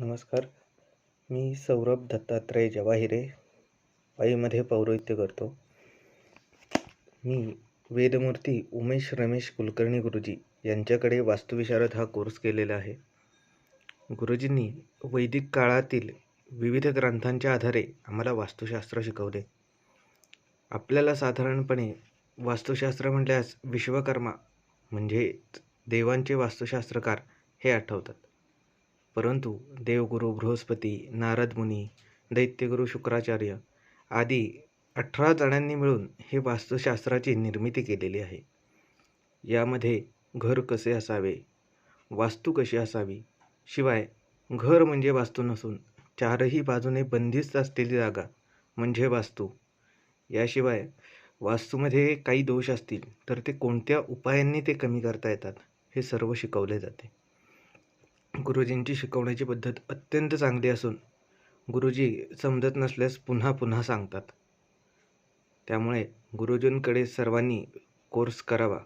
नमस्कार. मी सौरभ दत्तात्रय जवाहिरे वाईमध्ये पौरोहित्य करतो. मी वेदमूर्ती उमेश रमेश कुलकर्णी गुरुजी यांच्याकडे वास्तुविशारद हा कोर्स केलेला आहे. गुरुजींनी वैदिक काळातील विविध ग्रंथांच्या आधारे आम्हाला वास्तुशास्त्र शिकवले. आपल्याला साधारणपणे वास्तुशास्त्र म्हटल्यास विश्वकर्मा म्हणजे देवांचे वास्तुशास्त्रकार हे आठवतात. परंतु देवगुरु बृहस्पती नारद मुनी दैत्यगुरु शुक्राचार्य आदी अठरा जणांनी मिळून हे वास्तुशास्त्राची निर्मिती केलेली आहे. यामध्ये घर कसे असावे वास्तू कशी असावी शिवाय घर म्हणजे वास्तू नसून चारही बाजूने बंदिस्त असलेली जागा म्हणजे वास्तू. याशिवाय वास्तूमध्ये काही दोष असतील तर ते कोणत्या उपायांनी ते कमी करता येतात हे सर्व शिकवले जाते. गुरुजींची शिकवण्याची पद्धत अत्यंत चांगली असून गुरुजी समजत नसल्यास पुन्हा पुन्हा सांगतात. त्यामुळे गुरुजींकडे सर्वांनी कोर्स करावा.